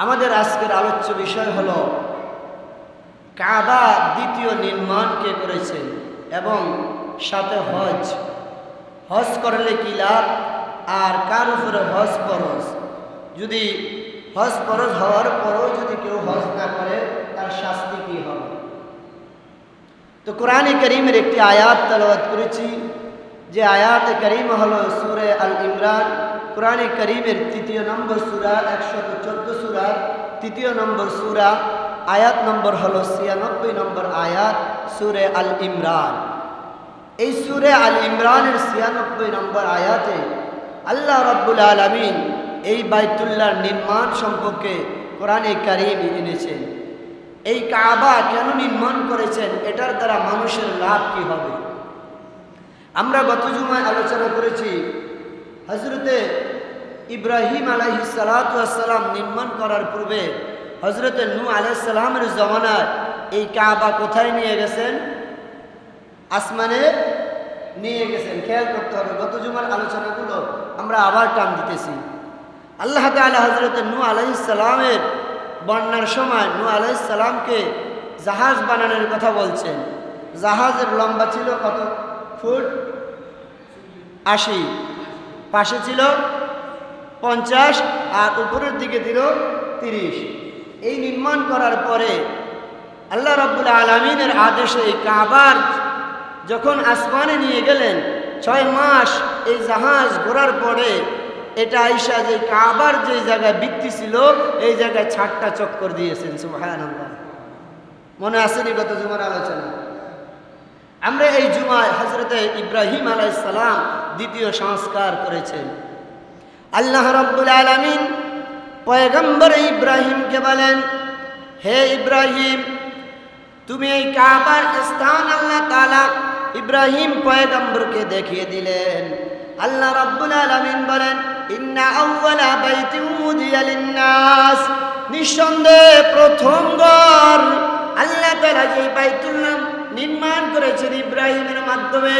আমাদের আজকের আলোচ্য বিষয় হল কাবা দ্বিতীয় নির্মাণ কে করেছেন এবং সাথে হজ। হজ করলে কি লাভ? আর কার উপরে হজ ফরজ? যদি হজ ফরজ হওয়ার পরও যদি কেউ হজ না করে, তার শাস্তি কি হবে? তো কোরআনে করিমের একটি আয়াত তালাবাদ করেছি। যে আয়াত করিম হল সুরে আল ইমরান। কোরআনে করিমের তৃতীয় নম্বর সুরা, একশত চোদ্দ সুরা, তৃতীয় নম্বর সুরা, আয়াত নম্বর হল ছিয়ানব্বই নম্বর আয়াত, সুরে আল ইমরান। এই সুরে আল ইমরানের ছিয়ানব্বই নম্বর আয়াতে আল্লাহ রব্বুল আলমিন এই বাইতুল্লাহর নির্মাণ সম্পর্কে কোরআনে কারিম এনেছেন। এই কাবা কেন নির্মাণ করেছেন, এটার দ্বারা মানুষের লাভ কি হবে? আমরা গত জুমায় আলোচনা করেছি হজরতে ইব্রাহিম আলাইহি সালাতাম নির্মাণ করার পূর্বে হজরতে নু আলাইসালামের জমানায় এই কাবা কোথায় নিয়ে গেছেন? আসমানে নিয়ে গেছেন। খেয়াল করতে হবে, গত জুমার আলোচনাগুলো আমরা আবার টান দিতেছি। আল্লাহ তালা হজরতে নু আলাইসালামের বন্যার সময় নু আলাইসালামকে জাহাজ বানানোর কথা বলছেন। জাহাজের লম্বা ছিল কত ফুট? আশি। পাশে ছিল পঞ্চাশ আর উপরের দিকে দিল তিরিশ। এই নির্মাণ করার পরে আল্লাহ রব্বুল আলমিনের আদেশে এই কাবার যখন আসমানে নিয়ে গেলেন, ছয় মাস এই জাহাজ ঘোরার পরে এটা আইসা যে কাবার যে জায়গায় বৃত্তি ছিল, এই জায়গায় ছাটটা চক্কর দিয়েছেন সুবাহান মনে আসেনি গত জুমার আলোচনা? আমরা এই জুমায় হজরতে ইব্রাহিম আলাইসালাম দ্বিতীয় সংস্কার করেছেন। আল্লাহ রব্বুল আলমিন পয়গম্বর ইব্রাহিমকে বলেন, হে ইব্রাহিম, তুমি এই কাবার স্থান আল্লাহ তালা ইব্রাহিম পয়গম্বরকে দেখিয়ে দিলেন। আল্লাহ রব্বুল আলমিন বলেন, ইন্না নিঃসন্দেহে প্রথম ঘর আল্লাহ তালা যে নির্মাণ করেছেন ইব্রাহিমের মাধ্যমে,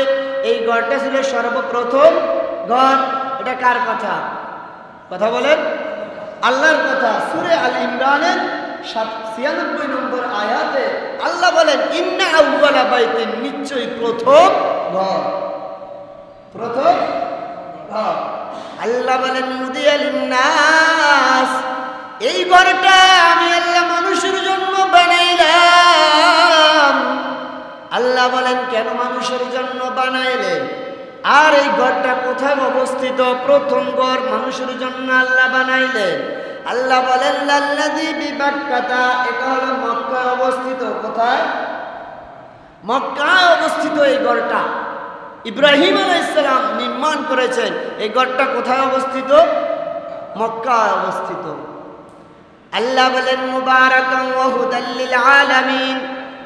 এই ঘরটা ছিল সর্বপ্রথম ঘর। এটা কার কথা? কথা বলেন। আল্লাহর কথা। সুরে আল ইমরানের ছিয়ানব্বই নম্বর আয়াতে আল্লাহ বলেন, ইন্না আউ্বালা বাইতে নিশ্চয়ই প্রথম ঘর। প্রথম ঘর। আল্লাহ বলেন নাস এই ঘরটা আমি আল্লাহ মানুষের জন্য বানাইলাম। আল্লাহ বলেন, কেন মানুষের জন্য বানাইলেন? আর এই ঘরটা কোথায় অবস্থিত? প্রথম ঘর মানুষের জন্য আল্লাহ বানাইলেন। আল্লাহ বলেন এটা হলো মক্কায় অবস্থিত। কোথায়? মক্কায় অবস্থিত এই ঘরটা। ইব্রাহিম আলাইসালাম নির্মাণ করেছেন। এই ঘরটা কোথায় অবস্থিত? মক্কায় অবস্থিত। আল্লাহ বলেন মুবারাকাম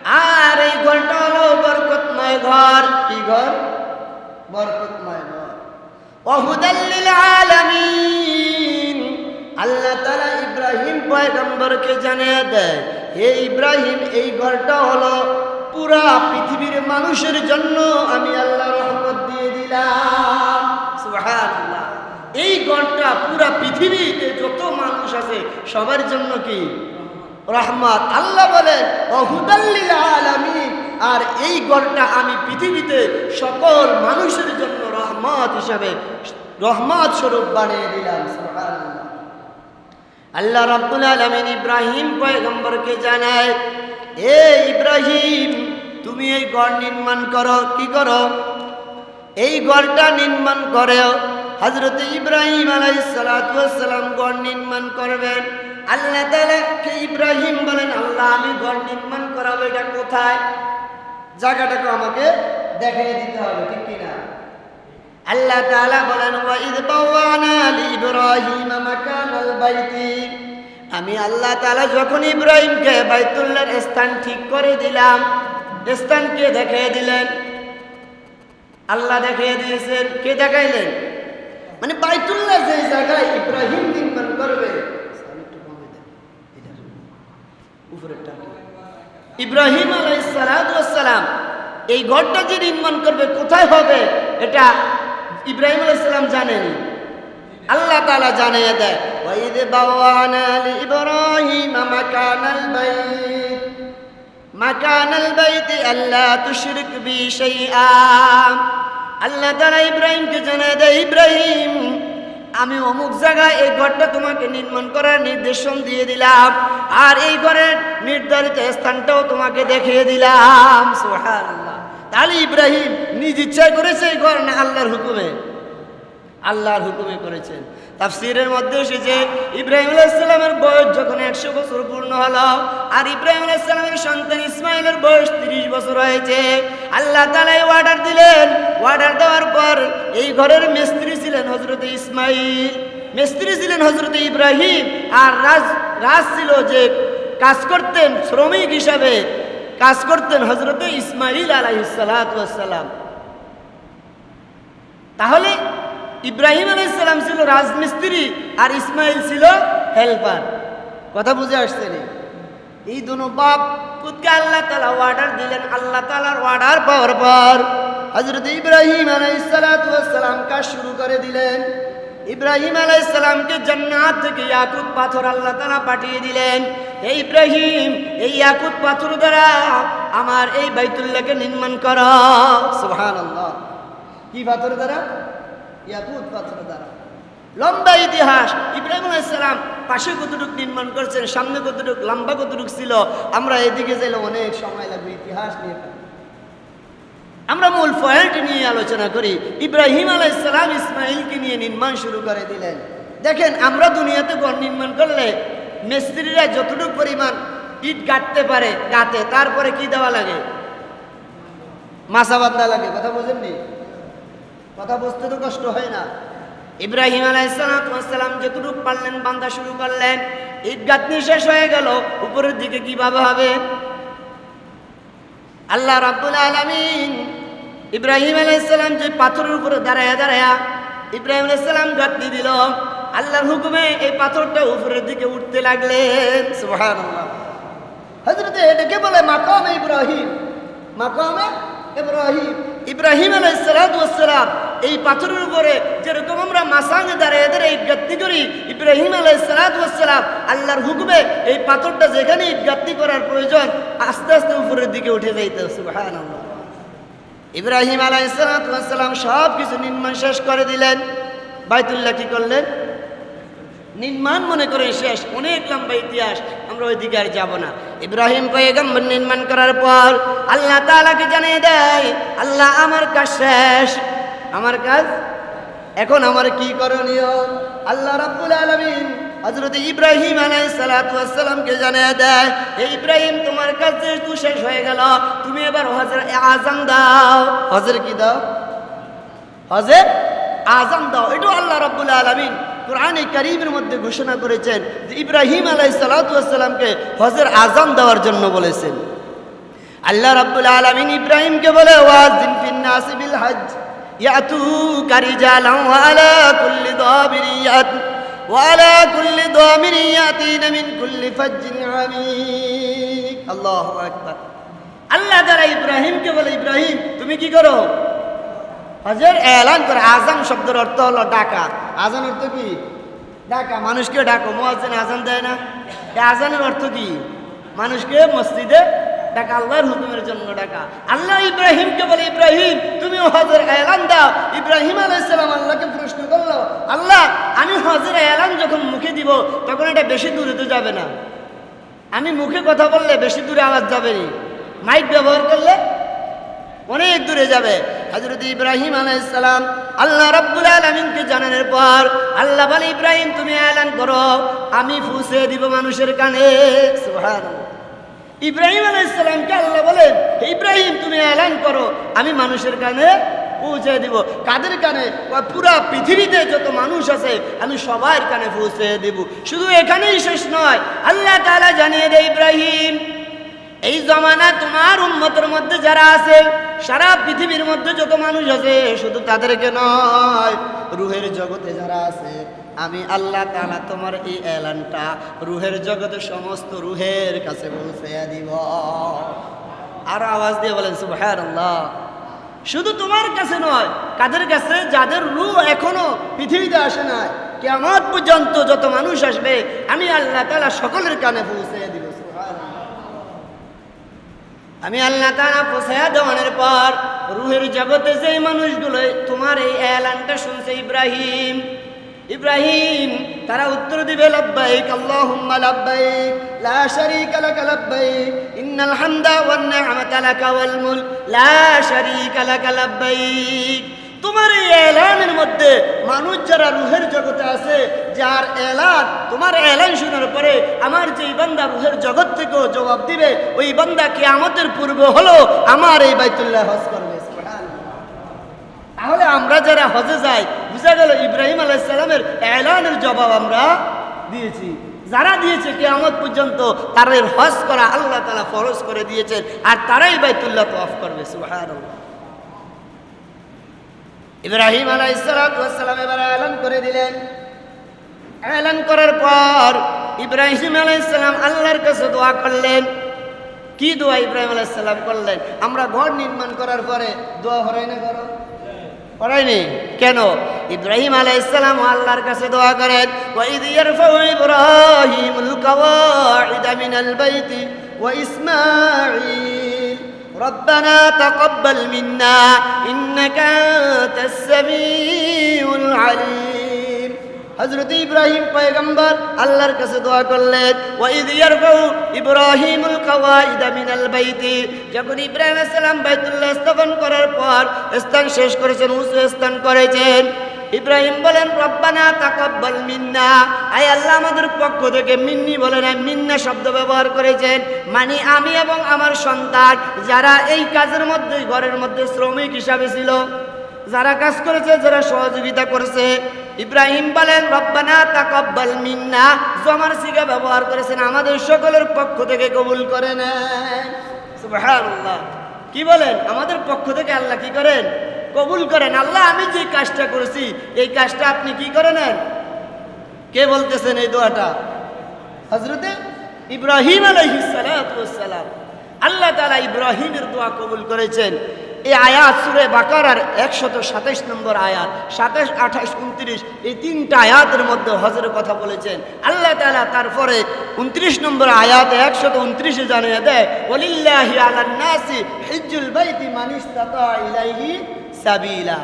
আর এই ঘরটা হলো বরকতময় ঘর। কি ঘর? ইব্রাহিম জানিয়ে দেয় ইব্রাহিম, এই ঘরটা হলো পুরা পৃথিবীর মানুষের জন্য আমি আল্লাহ রহমত দিয়ে দিলাম। এই ঘরটা পুরা পৃথিবীতে যত মানুষ আছে, সবার জন্য কি? রহমত। আল্লাহ বলেন অহুদাল্লিল আলামিন আর এই গড়টা আমি পৃথিবীতে সকল মানুষের জন্য রহমত হিসাবে, রহমত স্বরূপ বানিয়ে দিলাম আল্লাহ রাব্বুল আলামিন ইব্রাহিম পয়গম্বরকে জানায়, এ ইব্রাহিম, তুমি এই গড় নির্মাণ করো, কি করো? এই গড়টা নির্মাণ করে হজরত ইব্রাহিম আলাই আলাইসালাম গড় নির্মাণ করবেন। আল্লাহ তালাকে ইব্রাহিম বলেন, আল্লাহ, আমি গড় নির্মাণ করাবো, এটা কোথায়? জায়গাটাকে আমাকে দেখিয়ে দিতে হবে, ঠিক কিনা? আল্লাহ তাআলা বলেন ওয়াইদ বাওয়ানা লিইব্রাহিম মাকানাল বাইতি। আমি আল্লাহ তাআলা যখন ইব্রাহিমকে বাইতুল্লাহর স্থান ঠিক করে দিলাম স্থানকে দেখিয়ে দিলেন? আল্লাহ দেখিয়ে দিয়েছেন, কে দেখাইলেন? মানে বাইতুল্লাহ যে জায়গায় ইব্রাহিম নির্মাণ করবে উপরেরটা ইব্রাহিম আলাইসালাম এই ঘরটা যে নির্মাণ করবে, কোথায় হবে, এটা ইব্রাহিম আলাইসালাম জানেনি। আল্লাহ তালা জানিয়ে দেয় আল্লাহ তুশরিক ইব্রাহিমকে জানিয়ে দেয়, ইব্রাহিম আমি অমুক জায়গায় এই ঘরটা তোমাকে নির্মাণ করার নির্দেশন দিয়ে দিলাম। আর এই ঘরের নির্ধারিত স্থানটাও তোমাকে দেখিয়ে দিলাম। তাহলে ইব্রাহিম নিজ ইচ্ছায় করেছে এই ঘর না আল্লাহর হুকুমে? আল্লাহর হুকুমে করেছেন। তাফসিরের মধ্যে এসেছে, ইব্রাহিম আলাইসাল্লামের বয়স যখন একশো বছর পূর্ণ হলো, আর ইব্রাহিম আলাইসাল্লামের সন্তান ইসমাইলের বয়স তিরিশ বছর হয়েছে। আল্লাহ তালাই অর্ডার দিলেন। অর্ডার দেওয়ার পর এই ঘরের মিস্ত্রি ছিলেন হজরত ইসমাইল মিস্ত্রি ছিলেন হজরত ইব্রাহিম, আর রাজ রাজ ছিল যে কাজ করতেন শ্রমিক হিসাবে, কাজ করতেন হজরত ইসমাইল আলাইসালাম তাহলে ইব্রাহিম আলাইসালাম ছিল রাজমিস্ত্রি আর ইসমাইল ছিল হেল্পার। কথা বুঝে আসছে রে এই দুনো বাপ পুতকে আল্লাহ তালা অর্ডার দিলেন, আল্লাহ তালার অর্ডার পাওয়ার পর হজরত ইব্রাহিম আলাইসালাম কাজ শুরু করে দিলেন। ইব্রাহিম আলাইসালামকে জান্নাত থেকে ইয়াকুত পাথর আল্লাহ তালা পাঠিয়ে দিলেন। এই ইব্রাহিম, এই ইয়াকুত পাথর দ্বারা আমার এই বাইতুল্লাহকে নির্মাণ কর। সুবহানাল্লাহ। কি পাথর দ্বারা? ইয়াকুত পাথর দ্বারা। লম্বা ইতিহাস। ইব্রাহিম আলাইসালাম পাশে কতটুক নির্মাণ করছেন, সামনে কতটুক, লম্বা কতটুক ছিল, আমরা এদিকে গেলে অনেক সময় লাগবে ইতিহাস নিয়ে। আমরা মূল পয়েন্ট নিয়ে আলোচনা করি। ইব্রাহিম আলাইসালাম ইসমাইলকে নিয়ে নির্মাণ শুরু করে দিলেন। দেখেন, আমরা দুনিয়াতে ঘর নির্মাণ করলে মিস্ত্রিরা যতটুকু পরিমাণ ইট গাঁটতে পারে গাতে, তারপরে কি দেওয়া লাগে? মাছা বান্ধা লাগে, কথা বোঝেননি? কথা বুঝতে তো কষ্ট হয় না। ইব্রাহিম আলাইসালাম যতটুকু পারলেন বান্দা শুরু করলেন। ইট গাঁথনি শেষ হয়ে গেল, উপরের দিকে কীভাবে হবে? আল্লাহ রাব্বুল আলামিন ইব্রাহিম আলাইসালাম যে পাথরের উপরে দাঁড়ায়া দাঁড়ায়া ইব্রাহিম আলাইসালাম গাঁথনি দিল। আল্লাহর হুকুমে এই পাথরটা উপরের দিকে উঠতে লাগলেন সুবহানাল্লাহ। হযরতে এটাকে বলে? মাকামে ইব্রাহিম। মাকামে ইব্রাহিম। ইব্রাহিম আলাইসালাম এই পাথরের উপরে যেরকম আমরা মাসাঙে দাঁড়িয়ে দাঁড়িয়ে ইটগাত্তি করি ইব্রাহিম আলাইসালাম আল্লাহর হুকুমে এই পাথরটা যেখানে ইটগাত্তি করার প্রয়োজন আস্তে আস্তে উপরের দিকে উঠে যাইতে। সুবহানাল্লাহ। ইব্রাহিম আলাইসালাম সব কিছু নির্মাণ শেষ করে দিলেন। বাইতুল্লাহ কি করলেন? নির্মাণ মনে করে শেষ। অনেক লম্বা ইতিহাস, আমরা ওই দিকে আর যাব না। ইব্রাহিম পয়গম্বর নির্মাণ করার পর আল্লাহ তালাকে জানিয়ে দেয়, আল্লাহ, আমার কাজ শেষ। আমার কাজ? এখন আমার কি করণীয়? আল্লাহ রাব্বুল আলামিন হযরত ইব্রাহিম আলাই সালাতু ওয়াসসালামকে জানিয়ে দেয়, হে ইব্রাহিম, তোমার কাজ যেহেতু শেষ হয়ে গেল, তুমি এবার হজর আজান দাও। হজর কি দাও? হজর আজান দাও, এটাও আল্লাহ রাব্বুল আলামিন কোরআনে কারিমের মধ্যে ঘোষণা করেছেন যে ইব্রাহিম আলাই সালাতামকে হজের আজান দেওয়ার জন্য বলেছেন। আল্লাহ রাব্বুল আলামিন ইব্রাহিমকে বলে, ওয়াজিন ফিন নাস বিল হজ ইয়াতু কারিজালান ওয়া কুল্লি দাবিরিয়াত। ওয়া আলা কুল্লি দামিরিয়াতিন মিন কুল্লি ফাজ্জিন আমিক আল্লাহু আকবার আল্লাহ দ্বারা ইব্রাহিমকে বলে, ইব্রাহিম, তুমি কি করো? হজের এলান করে আজান শব্দের অর্থ হলো ডাকা। আজান অর্থ কি? ডাকা। মানুষকে ডাকো। মোয়াজ্জেন আজান দেয় না। আজানের অর্থ কি? মানুষকে মসজিদে ডাকা, আল্লাহর হুকুমের জন্য ডাকা। আল্লাহ ইব্রাহিমকে বলে, ইব্রাহিম তুমি হজের এলান দাও। ইব্রাহিম আলাইসালাম আল্লাহকে প্রশ্ন করল, আল্লাহ, আমি হজের এলান যখন মুখে দিব, তখন এটা বেশি দূরে তো যাবে না। আমি মুখে কথা বললে বেশি দূরে আওয়াজ যাবে না। মাইক ব্যবহার করলে অনেক দূরে যাবে। হজরত ইব্রাহিম আলাইসালাম আল্লাহ রব্বুল আলমিনকে জানানোর পর, আল্লাহ বলে, ইব্রাহিম, তুমি এলান করো, আমি ফুসে দিব মানুষের কানে। সুবহানাল্লাহ। ইব্রাহিম আলাইসালামকে আল্লাহ বলেন ইব্রাহিম, তুমি এলান করো, আমি মানুষের কানে পৌঁছে দিব। কাদের কানে? পুরা পৃথিবীতে যত মানুষ আছে, আমি সবার কানে পৌঁছে দিব। শুধু এখানেই শেষ নয়, আল্লাহ তাআলা জানিয়ে দেয়, ইব্রাহিম, এই জমানা তোমার উন্মতের মধ্যে যারা আছে, সারা পৃথিবীর মধ্যে যত মানুষ আছে, শুধু তাদেরকে নয়, রুহের জগতে যারা আছে আমি আল্লাহ তালা তোমার এই এলানটা রুহের জগতে সমস্ত রুহের কাছে পৌঁছে দিব। আর আওয়াজ দিয়ে বলেন, সুবহানাল্লাহ। শুধু তোমার কাছে নয়, কাদের কাছে? যাদের রু এখনও পৃথিবীতে আসে না কেমন পর্যন্ত যত মানুষ আসবে, আমি আল্লাহ তালা সকলের কানে পৌঁছে দিব আমি আল্লাহ তারা পোষায়া দেওয়ানোর পর, রুহের জগতে যেই মানুষগুলো তোমার এই এলানটা শুনছে ইব্রাহিম ইব্রাহিম, তারা উত্তর দিবে, লাব্বাইক, আল্লাহুম্মা লাব্বাইক, লা শারীকা লাক লাব্বাইক, ইন্নাল হামদা ওয়ান নি'মাতা লাক ওয়াল মুলক, লা শারীকা লাক লাব্বাইক। তোমার এই এলানের মধ্যে মানুষ যারা রুহের জগতে আছে, যার এলান, তোমার এলান শোনার পরে আমার যে বান্দা রুহের জগৎ থেকেও জবাব দিবে, ওই বান্দা কি আমাদের পূর্ব হলো আমার এই বাইতুল্লাহ হজ করবে তাহলে আমরা যারা হজে যাই বুঝা গেল ইব্রাহিম আলাইসালামের এলানের জবাব আমরা দিয়েছি। যারা দিয়েছে কেয়ামত পর্যন্ত তাদের হজ করা আল্লাহ তালা ফরজ করে দিয়েছেন, আর তারাই বাইতুল্লাহ তো অফ করবে সুহার ইব্রাহিম আলাইসালাম এবার এলান করে দিলেন। এলান করার পর ইব্রাহিম আলাইসালাম আল্লাহর কাছে দোয়া করলেন। কি দোয়া ইব্রাহিম আলাইসাল্লাম করলেন? আমরা ঘর নির্মাণ করার পরে দোয়া হরাই না করো? করাইনি কেন ইব্রাহিম আলাইসালাম আল্লাহর কাছে দোয়া করেন ওয়াইদ ইয়ারফাউ ইব্রাহিমুল কাওয়াইদা মিনাল বাইতি ওয়া ইসমাঈল ربنا تقبل منا إنك أنت السميع العليم হজরত ইব্রাহিম পয়গম্বর আল্লাহর কাছে দোয়া করলেন ওয়াইদ ইয়ারফাউ ইব্রাহিমুল কাওয়াইদা মিনাল বাইতি। যখন ইব্রাহিম সালাম বাইতুল্লাহ স্থাপন করার পর স্থান শেষ করেছেন, উঁচু স্থান করেছেন। ইব্রাহিম বলেন, রব্বানা তাকাব্বাল মিন্না। আয় আল্লাহ, আমাদের পক্ষ থেকে মিন্নি বলে না মিন্না শব্দ ব্যবহার করেছেন। মানে আমি এবং আমার সন্তান, যারা এই কাজের মধ্যে, ঘরের মধ্যে শ্রমিক হিসাবে ছিল, যারা কাজ করেছে, যারা সহযোগিতা করেছে ইব্রাহিম বলেন, রব্বানা তাকাব্বাল মিন্না। জমার সিগা ব্যবহার করেছেন, আমাদের সকলের পক্ষ থেকে কবুল করে নেন। সুবহানাল্লাহ। কি বলেন? আমাদের পক্ষ থেকে আল্লাহ কি করেন? কবুল করেন। আল্লাহ, আমি যে কাজটা করেছি, এই কাজটা আপনি কি করে নেন? কে বলতেছেন এই দোয়াটা? হজরতে ইব্রাহিম আলাইহিসালাম আল্লাহ তালা ইব্রাহিমের দোয়া কবুল করেছেন। এই আয়াত, সুরে বাকারার একশত সাতাইশ নম্বর আয়াত সাতাশ আঠাশ উনত্রিশ, এই তিনটা আয়াতের মধ্যে হজরের কথা বলেছেন। আল্লাহ তালা তারপরে উনত্রিশ নম্বর আয়াত একশত উনত্রিশে জানিয়ে দেয় ওলিল্লাহি আলান্নাসি হিজ্জুল বাইতি ইলাইহি সাবিলা।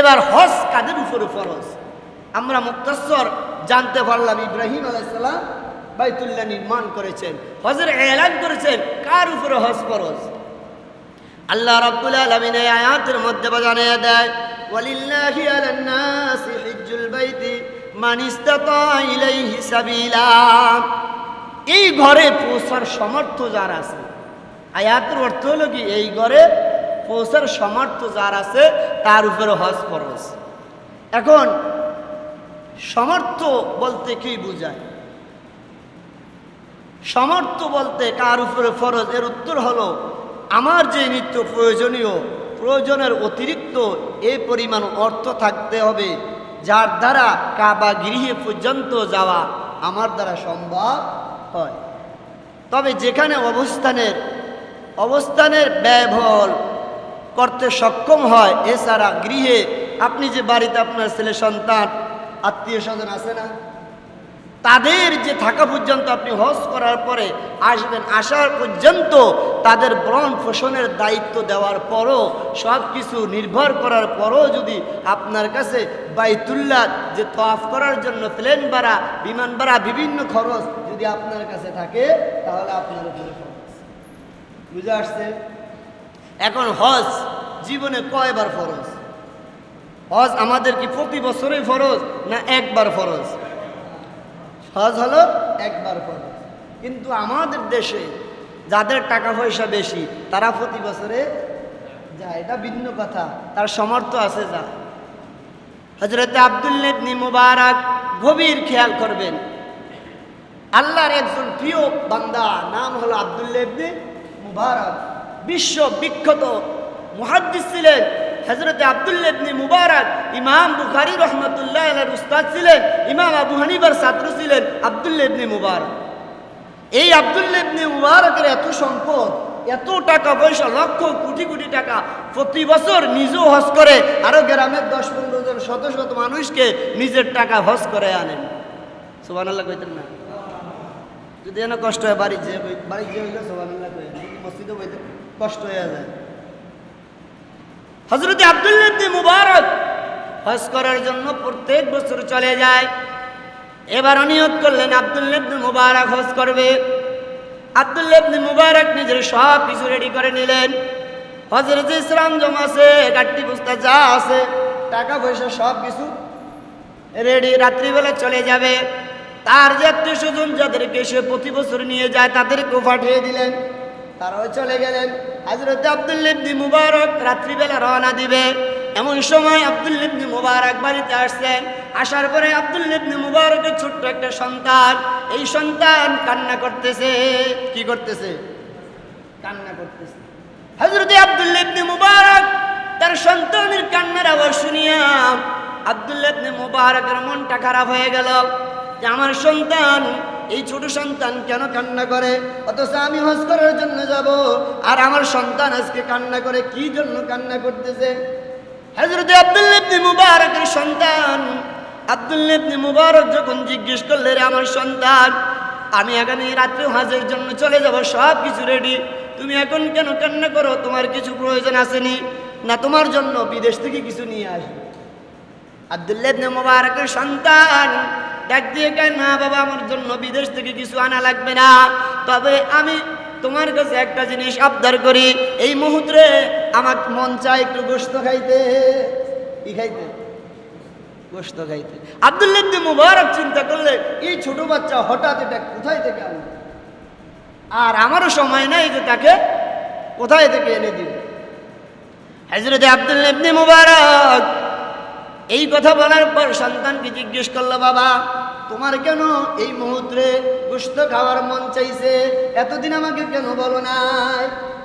এবার হজ কাদের উপরে ফরজ? আমরা মুক্তাসর জানতে পারলাম ইব্রাহিম আলাইসাল্লাম বাইতুল্লাহ নির্মাণ করেছেন। হজের এলান করেছেন, কার উপরে হজ ফরজ? আল্লাহ রাব্বুল আলামিন এই আয়াতের মধ্যে জানিয়ে দেয়, ওয়ালিল্লাহি আলান নাসি হিজ্জুল বাইতি মান ইসতাতা ইলাইহি সাবিলা। এই ঘরে পৌঁছার সামর্থ্য যার আছে? আয়াতের অর্থ হলো কি? এই ঘরে পৌঁছার সামর্থ্য যার আছে, তার উপরে হজ ফরজ। এখন সমর্থ বলতে কি বোঝায়? সমর্থ বলতে কার উপরে ফরজ? এর উত্তর হলো আমার যে নিত্য প্রয়োজনীয়, প্রয়োজনের অতিরিক্ত এই পরিমাণ অর্থ থাকতে হবে, যার দ্বারা কাবা গৃহে পর্যন্ত যাওয়া আমার দ্বারা সম্ভব হয়। তবে যেখানে অবস্থানের অবস্থানের ব্যয়বহল করতে সক্ষম হয়, এছাড়া গৃহে আপনি যে বাড়িতে আপনার ছেলে সন্তান, আত্মীয় স্বজন আছে না তাদের যে থাকা পর্যন্ত আপনি হজ করার পরে আসবেন, আসার পর্যন্ত তাদের ব্রণ পোষণের দায়িত্ব দেওয়ার পরও সব কিছু নির্ভর করার পরও যদি আপনার কাছে বাইতুল্লাহ যে তফ করার জন্য প্লেন ভাড়া, বিমান ভাড়া, বিভিন্ন খরচ যদি আপনার কাছে থাকে, তাহলে আপনার উপরে খরচ বুঝে আসছে এখন হজ জীবনে কয়বার ফরজ? হজ আমাদের কি প্রতি বছরই ফরজ না একবার ফরজ? হজ হলো একবার ফরজ। কিন্তু আমাদের দেশে যাদের টাকা পয়সা বেশি, তারা প্রতি বছরে যায়। এটা ভিন্ন কথা। তার সমর্থ আছে যা। হজরত আবদুল্লেবনি মুবারক গভীর খেয়াল করবেন। আল্লাহর একজন প্রিয় বান্দা, নাম হলো আবদুল্লেবনি মুবারক। বিশ্ব বিখ্যাত মুহাদ্দিস ছিলেন। হজরত আবদুল্লেবনি মুবারক ইমাম বুখারি রহমতুল্লাহ আলার উস্তাদ ছিলেন, ইমাম আবু হানিবার ছাত্র ছিলেন আবদুল্লেবনি মুবারক। এই আবদুল্লেবনি মুবারকের এত সম্পদ, এত টাকা পয়সা, লক্ষ কোটি কোটি টাকা প্রতি বছর নিজেও হজ করে, আরও গ্রামের দশ পনেরো জন শত শত মানুষকে নিজের টাকা হজ করে আনেন সুবান আল্লাহ কইতেন না? যদি এনে কষ্ট হয় বাড়ি যে বাড়ি যে হইলে সোবানুল্লাহ যদি মসজিদে কষ্ট হয়ে যায়। হজরত আব্দুল্লাহ মুবারক হজ করার জন্য প্রত্যেক বছর চলে যায়। এবার নিয়ত করলেন আব্দুল্লাহ মুবারক হজ করবে। আব্দুল্লাহ মুবারক নিজের সব কিছু রেডি করে নিলেন। হজরত ইসলাম জমা আছে গাট্টি যা আছে, টাকা পয়সা সব কিছু রেডি রাত্রিবেলা চলে যাবে। তার যে আত্মীয় স্বজন যাদেরকে সে প্রতি বছর নিয়ে যায়, তাদেরকেও পাঠিয়ে দিলেন। তারাও চলে গেলেন। হাজরত আব্দুল্লিবনি মুবারক রাত্রিবেলা রওনা দিবে। এমন সময় আব্দুল্লিবনি মুবারক বাড়িতে আসছেন আসার পরে আব্দুল্লিবনি মুবারকের ছোট্ট একটা সন্তান এই সন্তান কান্না করতেছে। কি করতেছে? কান্না করতেছে। হজরত আব্দুল্লাহ ইবনে মুবারক তার সন্তানের কান্নার আওয়াজ শুনিয়া আব্দুল্লাহ ইবনে মুবারকের মনটা খারাপ হয়ে গেল। যে আমার সন্তান এই ছোট সন্তান কেন কান্না করে? অথচ আমি হজ করার জন্য যাব। আর আমার সন্তান আজকে কান্না করে কি জন্য কান্না করতেছে? হজরত আব্দুল্লাহ ইবনে মুবারকের সন্তান। আব্দুল্লাহ ইবনে মুবারক যখন জিজ্ঞেস করলে রে আমার সন্তান, আমি আগামী রাত্রে হাজের জন্য চলে যাব সব কিছু রেডি তুমি এখন কেন কান্না করো? তোমার কিছু প্রয়োজন আসেনি। না, তোমার জন্য বিদেশ থেকে কিছু নিয়ে আসবে। আব্দুল্লাহ ইবনে মুবারকের সন্তান ডাক কয় না বাবা, আমার জন্য বিদেশ থেকে কিছু আনা লাগবে না। তবে আমি তোমার কাছে একটা জিনিস আবদার করি, এই মুহূর্তে আমার মন চায় একটু গোস্ত খাইতে। কি খাইতে? গোস্ত খাইতে। আব্দুল্লাহ মুবারক চিন্তা করলে, এই ছোট বাচ্চা হঠাৎ এটা কোথায় থেকে আনবে আর আমারও সময় নাই যে তাকে কোথায় থেকে এনে দিবে। হজরত আব্দুল্লাহ মুবারক এই কথা বলার পর সন্তানকে জিজ্ঞেস করল, বাবা তোমার কেন এই মুহূর্তে গোস্ত খাওয়ার মন চাইছে? এতদিন আমাকে কেন বলো নাই?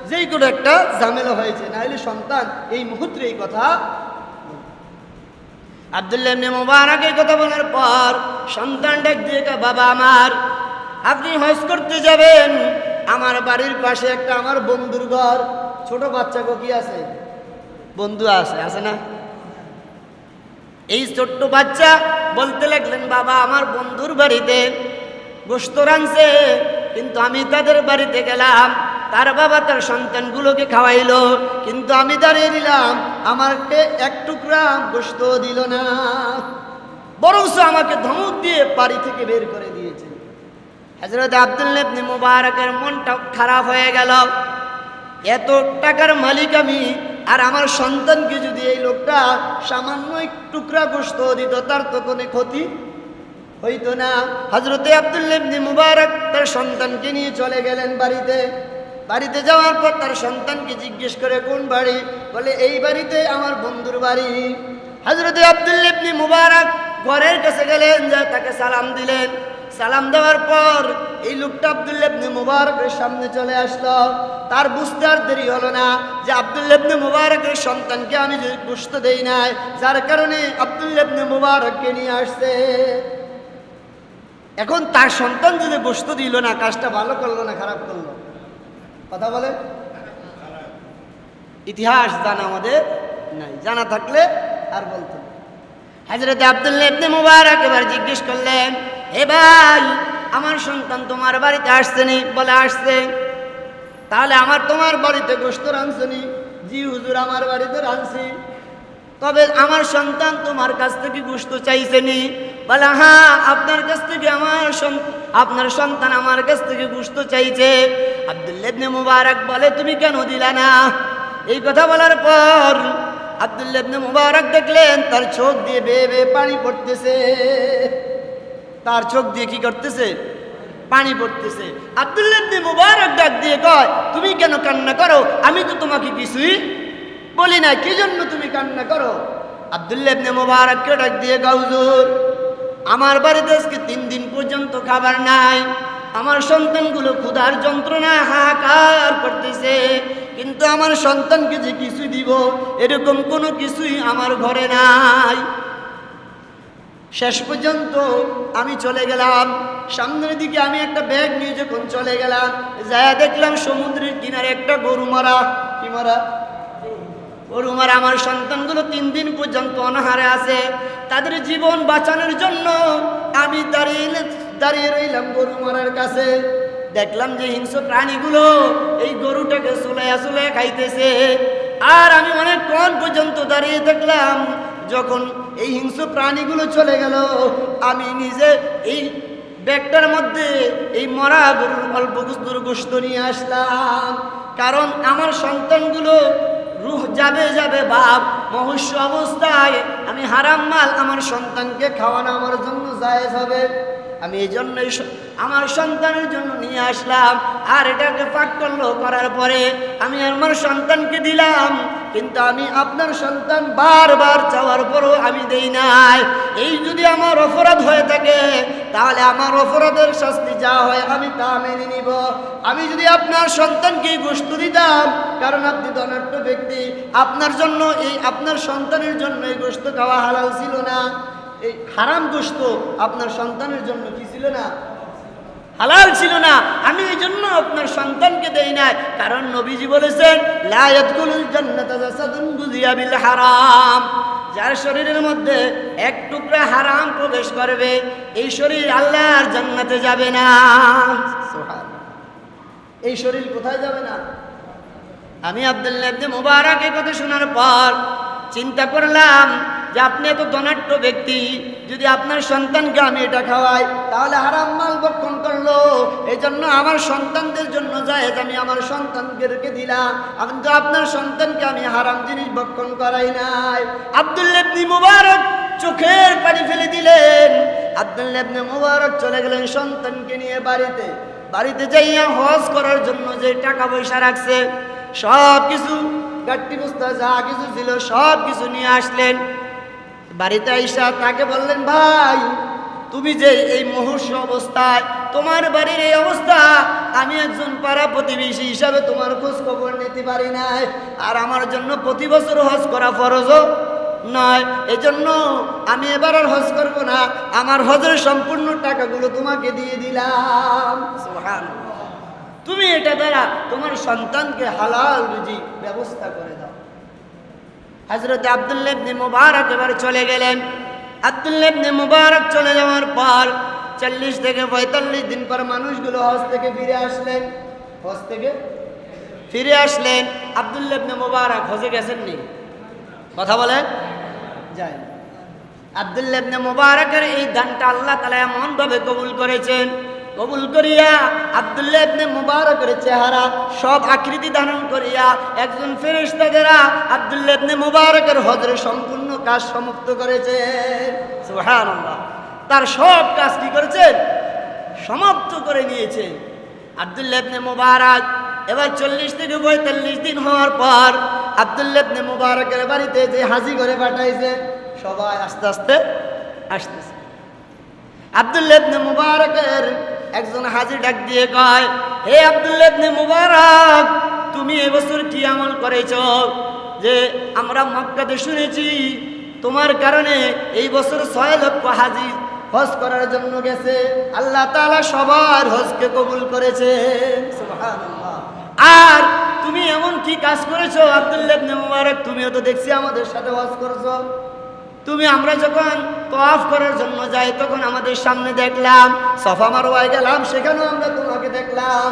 যেই কোনো একটা ঝামেলা হয়েছে না হলে সন্তান এই মুহূর্তে এই কথা আব্দুল্লাহ মুবারক এই কথা বলার পর সন্তান ডাক দিয়ে বাবা আমার, আপনি হজ করতে যাবেন। আমার বাড়ির পাশে একটা আমার বন্ধুর ঘর। ছোট বাচ্চা কি আছে? বন্ধু আছে। আছে না? এই ছোট্ট বাচ্চা বলতে লাগলেন, বাবা, আমার বন্ধুর বাড়িতে গোস্ত রানছে কিন্তু আমি তাদের বাড়িতে গেলাম। তার বাবা তার সন্তানগুলোকে খাওয়াইলো, কিন্তু আমি দাঁড়িয়ে দিলাম। আমাকে এক টুকরা গোস্ত দিল না। বরংস আমাকে ধমক দিয়ে বাড়ি থেকে বের করে দিয়েছে। হজরত আব্দুল্লাহ ইবনে মুবারকের মনটা খারাপ হয়ে গেল। এত টাকার মালিক আমি আর আমার সন্তানকে যদি এই লোকটা সামান্য টুকরা গোস্ত দিত, তার তো কোনো ক্ষতি হইতো না। হজরতে আব্দুল্লাহ ইবনে মুবারক তার সন্তানকে নিয়ে চলে গেলেন বাড়িতে। বাড়িতে যাওয়ার পর তার সন্তানকে জিজ্ঞেস করে, কোন বাড়ি? বলে, এই বাড়িতে আমার বন্ধুর বাড়ি। হজরতে আব্দুল্লাহ ইবনে মুবারক ঘরের কাছে গেলেন যা তাকে সালাম দিলেন। সালাম দেওয়ার পর এই লোকটা আব্দুল্লাহ ইবনে মুবারকের সামনে চলে আসলো। তার বুঝতে আর দেরি হলো না যে আব্দুল্লাহ ইবনে মুবারকের সন্তানকে আমি যে বুঝত দেই নাই, যার কারণে আব্দুল্লাহ ইবনে মুবারককে নিয়ে আসছে। এখন তার সন্তান যদি বস্তু দিল না, কাজটা ভালো করল না, খারাপ করল? কথা বলে? ইতিহাস জানা আমাদের নাই। জানা থাকলে আর বলতো হাজরত আব্দুল্লাহ মুবারক এবার জিজ্ঞেস করলেন হে ভাই আমার সন্তান তোমার বাড়িতে আসছেনি বলে আসছে। তাহলে আমার তোমার বাড়িতে গোস্ত রাঁধছনি জি, হুজুর, আমার বাড়িতে রাঁধছি। তবে আমার সন্তান তোমার কাছ থেকে গোস্ত চাইছেনি বলে হ্যাঁ আপনার কাছ থেকে আমার আপনার সন্তান আমার কাছ থেকে গোস্ত চাইছে। আব্দুল্লাহ ইবনে মুবারক বলে, তুমি কেন দিলা না? এই কথা বলার পর আব্দুল্লাহ ইবনে মুবারক দেখলেন, তার চোখ দিয়ে বেয়ে বেয়ে পানি পড়তেছে। তার চোখ দিয়ে কি করতেছে? পানি পড়তেছে। আব্দুল্লাহ মুবারক ডাক দিয়ে কয়, তুমি কেন কান্না করো? আমি তো তোমাকে কিছুই বলি না কি জন্য তুমি কান্না করো? আব্দুল্লাহ ইবনে মুবারককে ডাক দিয়ে গাউজুর আমার বাড়িতে আজকে তিন দিন পর্যন্ত খাবার নাই। আমার সন্তানগুলো ক্ষুধার যন্ত্রণা হাহাকার করতেছে। কিন্তু আমার সন্তানকে যে কিছু দিব, এরকম কোনো কিছুই আমার ঘরে নাই। শেষ পর্যন্ত আমি চলে গেলাম। সামনের দিকে আমি একটা ব্যাগ নিয়ে যখন চলে গেলাম যা দেখলাম সমুদ্রের কিনারে একটা গরু মারা। কি মারা? গরু মারা। আমার সন্তানগুলো তিন দিন পর্যন্ত অনাহারে আছে। তাদের জীবন বাঁচানোর জন্য আমি দাঁড়িয়ে দাঁড়িয়ে রইলাম গরু মারার কাছে। দেখলাম যে হিংস্র প্রাণীগুলো এই গরুটাকে চুলাইয়া চুলাইয়া খাইতেছে। আর আমি অনেকক্ষণ পর্যন্ত দাঁড়িয়ে দেখলাম যখন এই হিংস্র প্রাণীগুলো চলে গেল, আমি নিজে এই ব্যাগটার মধ্যে এই মরা গরুর অল্প গুস্তুর গোস্ত নিয়ে আসলাম। কারণ আমার সন্তানগুলো রুহ যাবে যাবে বাপ মহস্য অবস্থায় আমি হারাম মাল আমার সন্তানকে খাওয়ানো আমার জন্য জায়েজ হবে। আমি এই জন্যই আমার সন্তানের জন্য নিয়ে আসলাম। আর এটাকে করল, করার পরে আমি আমার সন্তানকে দিলাম। কিন্তু আমি আপনার সন্তান বারবার চাওয়ার পরও আমি দেই নাই। এই যদি আমার অপরাধ হয়ে থাকে, তাহলে আমার অপরাধের শাস্তি যা হয় আমি তা মেনে নিব। আমি যদি আপনার সন্তানকে গোস্ত দিতাম, কারণ আপনি ধনাঢ্য ব্যক্তি, আপনার জন্য এই আপনার সন্তানের জন্য এই গোস্ত খাওয়া হালাল ছিল না। এই হারাম গোস্ত আপনার সন্তানের জন্য কি ছিল না? হালাল ছিল না। আমি এই জন্য আপনার সন্তানকে দেই নাই। কারণ নবীজি বলেছেন হারাম। যার শরীরের মধ্যে এক টুকরা হারাম প্রবেশ করবে, এই শরীর আল্লাহর জান্নাতে যাবে না। এই শরীর কোথায় যাবে না? আমি আব্দুল্লাহ ইবনে মুবারক এই কথা শোনার পর চিন্তা করলাম যে আপনি এত ধনাঢ্য ব্যক্তি, যদি আপনার সন্তানকে আমি এটা খাওয়াই, তাহলে হারাম মাল ভক্ষণ করল। এই জন্য আমার সন্তানদের জন্য যায় আমি আমার সন্তানকে রেখে দিলাম। আমি তো আপনার সন্তানকে আমি হারাম জিনিস ভক্ষণ করাই নাই। আব্দুল্লাহ ইবনে মুবারক চোখের পানি ফেলে দিলেন। আব্দুল্লাহ ইবনে মুবারক চলে গেলেন সন্তানকে নিয়ে বাড়িতে। বাড়িতে যাইয়া হজ করার জন্য যে টাকা পয়সা রাখছে সব কিছু গাট্টি বস্তা যা কিছু ছিল সব কিছু নিয়ে আসলেন। বাড়িতে আইসা তাকে বললেন, ভাই, তুমি যে এই মুহূর্ত অবস্থায়, তোমার বাড়ির এই অবস্থা, আমি একজন পাড়া প্রতিবেশী হিসাবে তোমার খোঁজ খবর নিতে পারি নাই। আর আমার জন্য প্রতি বছর হজ করা ফরজও নয়। এজন্য আমি এবার আর হজ করব না। আমার হজের সম্পূর্ণ টাকাগুলো তোমাকে দিয়ে দিলাম। তুমি এটা দ্বারা তোমার সন্তানকে হালাল রুজি ব্যবস্থা করে দাও। হজরত আবদুল্লাহ ইবনে মুবারক এবার চলে গেলেন। আবদুল্লাহ ইবনে মুবারক চলে যাওয়ার পর চল্লিশ থেকে পঁয়তাল্লিশ দিন পর মানুষগুলো হজ থেকে ফিরে আসলেন। হজ থেকে ফিরে আসলেন। আবদুল্লাহ ইবনে মুবারক হজে গেছেননি? কথা বলেন। যায় আবদুল্লাহ ইবনে মুবারকের এই দানটা আল্লাহ তাআলা এমন ভাবে কবুল করেছেন কবুল করিয়া আবদুল্লাহ ইবনে মুবারকের চেহারা সব আকৃতি ধারণ করিয়া একজন ফেরেশতা দ্বারা আবদুল্লাহ ইবনে মুবারকের হজরের সম্পূর্ণ কাজ সমাপ্ত করেছে। সুবহানাল্লাহ। তার সব কাজ কি করেছেন সমাপ্ত করে নিয়েছেন আবদুল্লাহ ইবনে মুবারক এবার চল্লিশ থেকে পঁয়তাল্লিশ দিন হওয়ার পর আবদুল্লাহ ইবনে মুবারকের বাড়িতে যে হাজি করে পাঠাইছে, সবাই আস্তে আস্তে আসতেছে। আবদুল্লাহ ইবনে মুবারকের একজন হাজি ডাক দিয়ে কয়, হে আবদুল্লাহ ইবনে মুবারক, তুমি এবছর কি আমল করেছ? যে, আমরা মক্কাতে শুনেছি, তোমার কারণে এই বছর ছয় লক্ষ হাজি হজ করার জন্য গেছে। আল্লাহ তাআলা সবার হজকে কবুল করেছে। আর তুমি এমন কি কাজ করেছ আব্দুল্লাহ ইবনে মুবারক? তুমিও তো দেখছি আমাদের সাথে হজ করেছ। তুমি আমরা যখন তওয়াফ করার জন্য যাই, তখন আমাদের সামনে দেখলাম, সফা মারোয়ায় গেলাম, সেখানেও আমরা তোমাকে দেখলাম।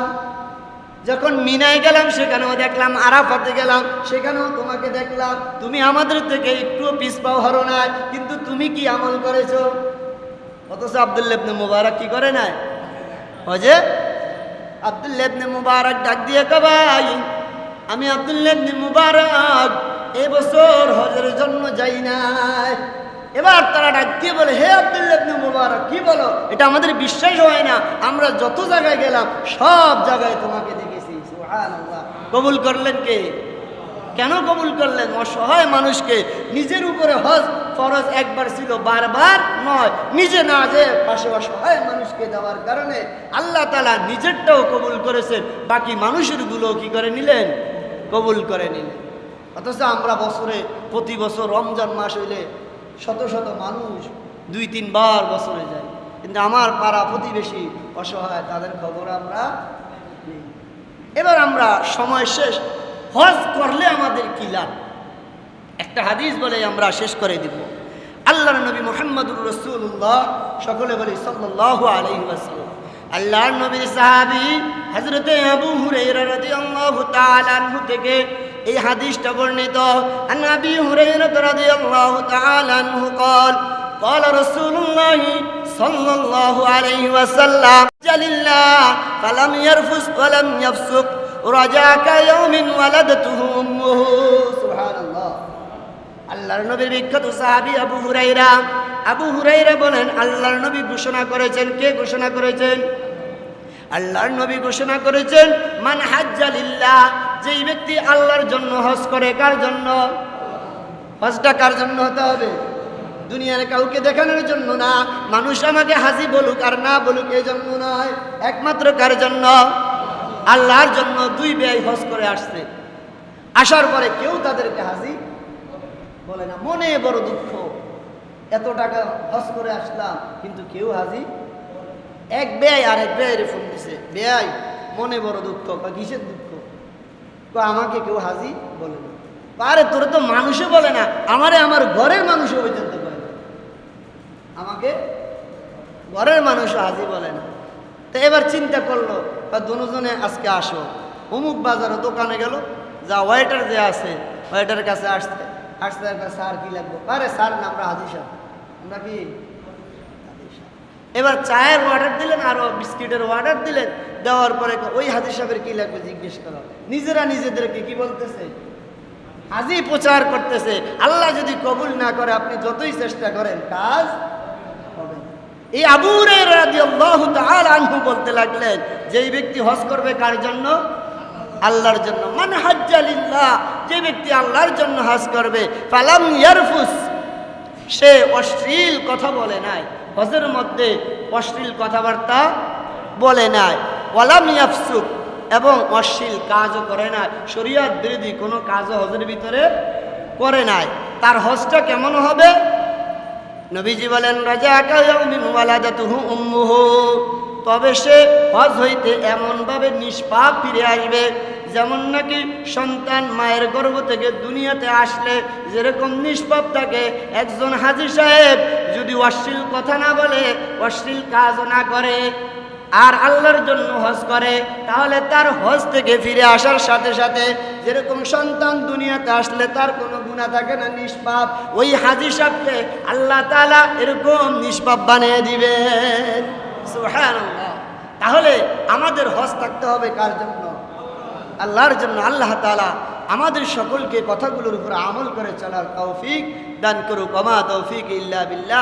যখন মিনায় গেলাম, সেখানেও দেখলাম, আরাফাতে গেলাম, সেখানেও তোমাকে দেখলাম। তুমি আমাদের থেকে একটু পিসপাও হরো না কিন্তু তুমি কি আমল করেছ? অথচ আবদুল্লাহ ইবনে মুবারক কি করে নাই? হজে? আবদুল্লাহ ইবনে মুবারক ডাক দিয়ে কবাই, আমি আবদুল্লাহ ইবনে মুবারক এবছর হজের জন্য যাই নাই। এবার তারা ডাক দিয়ে বলে, হে আবদুল্লাহ মুবারক, কি বলো? এটা আমাদের বিশ্বাস হয় না। আমরা যত জায়গায় গেলাম, সব জায়গায় তোমাকে দেখেছি। কবুল করলেন কে? কেন কবুল করলেন? অসহায় মানুষকে। নিজের উপরে হজ ফরজ একবার ছিল, বারবার নয়। নিজে না যে পাশে অসহায় মানুষকে দেওয়ার কারণে আল্লাহ তালা নিজেরটাও কবুল করেছেন। বাকি মানুষেরগুলো কি করে নিলেন? কবুল করে নিলেন। অথচ আমরা বছরে প্রতি বছর রমজান মাস হইলে শত শত মানুষ দুই, তিনবার বছরে যায়। কিন্তু আমার পাড়া প্রতিবেশী অসহায়, তাদের খবর আমরা। এবার আমরা সময় শেষ। হজ করলে আমাদের কি লাভ? একটা হাদিস বলে আমরা শেষ করে দিব। আল্লাহ নবী মোহাম্মদুর রসুল্লাহ সকলে বলি, সাল্লাল্লাহু আলাইহি ওয়াসাল্লাম, আল্লাহর নবীর সাহাবী হযরতে আবু আনহু থেকে এই হাদিসটা বর্ণিত আন আবি হুরায়রা রাদিয়াল্লাহু তাআলা আনহু قال قال رسول الله صلى الله عليه وسلم جل الله فلم يرفس ولم يفسق رجاك يوم ولدته امه سبحان الله আল্লাহর নবীর বিখ্যাত সাহাবী আবু হুরাইরা আবু হুরাইরা বলেন আল্লাহর নবী ঘোষণা করেছেন কে ঘোষণা করেছেন আল্লাহর নবী ঘোষণা করেছেন, মান হাজ্জালিল্লাহ যেই ব্যক্তি আল্লাহর জন্য হজ করে, কার জন্য? হজটা কার জন্য হতে হবে? দুনিয়ার কাউকে দেখানোর জন্য না। মানুষ আমাকে হাজি বলুক আর না বলুক, এই জন্য নয়। একমাত্র কার জন্য? আল্লাহর জন্য দুই ব্যয় হজ করে আসছে। আসার পরে কেউ তাদেরকে হাজি বলে না। মনে বড় দুঃখ। এত টাকা হজ করে আসলাম, কিন্তু কেউ হাজি এক ব্যয় আর এক ব্যয়ের ফোন দিছে। ব্যয় মনে বড় দুঃখ, বা কিসের দুঃখ? আমাকে কেউ হাজি বলে না। আরে তোর তো মানুষও বলে না, আমারে আমার ঘরের মানুষও পর্যন্ত বলে না। আমাকে ঘরের মানুষও হাজি বলে না। তো এবার চিন্তা করল, বা দুজনে আজকে আসো। অমুক বাজারে দোকানে গেল, যা ওয়েটার যে আছে ওয়েটারের কাছে আসতে আসতে স্যার কি লাগবে? আরে স্যার না আমরা হাজি সাহেব। আমরা কি। এবার চায়ের অর্ডার দিলেন, আরও বিস্কিটের অর্ডার দিলেন, দেওয়ার পরে ওই হাজি সাহেবের কি লাগবে জিজ্ঞেস করো। নিজেরা নিজেদেরকে কি বলতেছে? হাজি প্রচার করতেছে। আল্লাহ যদি কবুল না করে, আপনি যতই চেষ্টা করেন, কাজ হবে এই আবু রাদিয়াল্লাহু তাআলা আনহু বলতে লাগলেন, যেই ব্যক্তি হজ করবে কার জন্য? আল্লাহর জন্য। মান হাজ্জালিল্লাহ যে ব্যক্তি আল্লাহর জন্য হজ করবে, ফালাম ইয়ারফুস, সে অশ্লীল কথা বলে নাই। হজের মধ্যে অশ্লীল কথাবার্তা বলে নাই। ওয়ালাম ইয়াফসুক, এবং অশ্লীল কাজও করে নাই। শরিয়াত বিরোধী কোনো কাজও হজের ভিতরে করে নাই। তার হজটা কেমন হবে? নবীজি বলেন রাজা তবে সে হজ হইতে এমনভাবে নিষ্পাপ ফিরে আসবে যেমন নাকি সন্তান মায়ের গর্ভ থেকে দুনিয়াতে আসলে যেরকম নিষ্পাপ থাকে, একজন হাজি সাহেব যদি অশ্লীল কথা না বলে, অশ্লীল কাজ না করে, আর আল্লাহর জন্য হজ করে, তাহলে তার হজ থেকে ফিরে আসার সাথে সাথে যেরকম সন্তান দুনিয়াতে আসলে তার কোনো গুণা থাকে না, নিষ্পাপ, ওই হাজি সাহেবকে আল্লাহ তালা এরকম নিষ্পাপ বানিয়ে দিবেন। তাহলে আমাদের হজ থাকতে হবে কার জন্য? আল্লাহর জন্য আল্লাহ তালা আমাদের সকলকে কথাগুলোর উপর আমল করে চলার তৌফিক দান করুক। অমা তৌফিক ইল্লা বিল্লাহ।